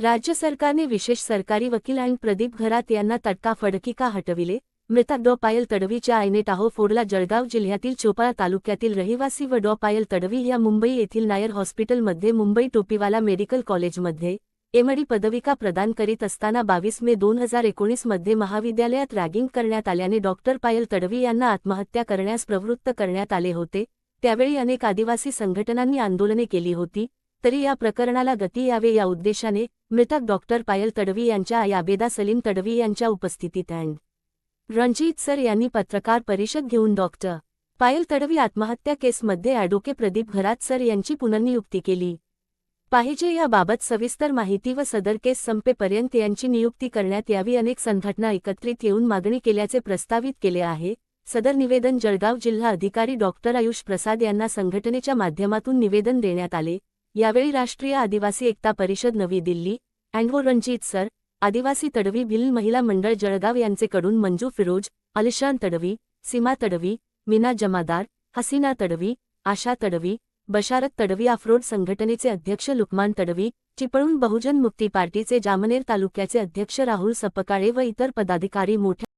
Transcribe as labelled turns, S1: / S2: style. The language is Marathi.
S1: राज्य सरकारने विशेष सरकारी वकील आणि प्रदीप घरात यांना तटका का हटविले. मृतक डॉ. पायल तडवीच्या आईने टाहो फोडला. जळगाव जिल्ह्यातील चोपाळा तालुक्यातील रहिवासी व डॉ. पायल तडवी या मुंबई येथील नायर हॉस्पिटलमध्ये मुंबई टोपीवाला मेडिकल कॉलेजमध्ये एमडी पदविका प्रदान करीत असताना बावीस मे दोन हजार एकोणीसमध्ये महाविद्यालयात रॅगिंग करण्यात आल्याने डॉक्टर पायल तडवी यांना आत्महत्या करण्यास प्रवृत्त करण्यात आले होते. त्यावेळी अनेक आदिवासी संघटनांनी आंदोलने केली होती. तरी या प्रकरणाला गती यावे या उद्देशाने मृतक डॉक्टर पायल तडवी यांच्या याबेदा आबेदा सलीम तडवी यांच्या उपस्थितीत अँड. रणजित सर यांनी पत्रकार परिषद घेऊन डॉक्टर पायल तडवी आत्महत्या केसमध्ये ॲडोके प्रदीप घरात सर यांची पुनर्नियुक्ती केली. पाहिजे याबाबत सविस्तर माहिती व सदर केस संपेपर्यंत यांची नियुक्ती करण्यात यावी अनेक संघटना एकत्रित येऊन मागणी केल्याचे प्रस्तावित केले आहे. सदर निवेदन जळगाव जिल्हा अधिकारी डॉक्टर आयुष प्रसाद यांना संघटनेच्या माध्यमातून निवेदन देण्यात आले. यावेळी राष्ट्रीय आदिवासी एकता परिषद नवी दिल्ली अँडवो रणजित सर आदिवासी तडवी भिल महिला मंडळ जळगाव यांचेकडून मंजू फिरोज अलिशान तडवी सीमा तडवी मीना जमादार हसीना तडवी आशा तडवी बशारत तडवी अफरोड संघटनेचे अध्यक्ष लुकमान तडवी चिपळूण बहुजन मुक्ती पार्टीचे जामनेर तालुक्याचे अध्यक्ष राहुल सपकाळे व इतर पदाधिकारी मोठ्या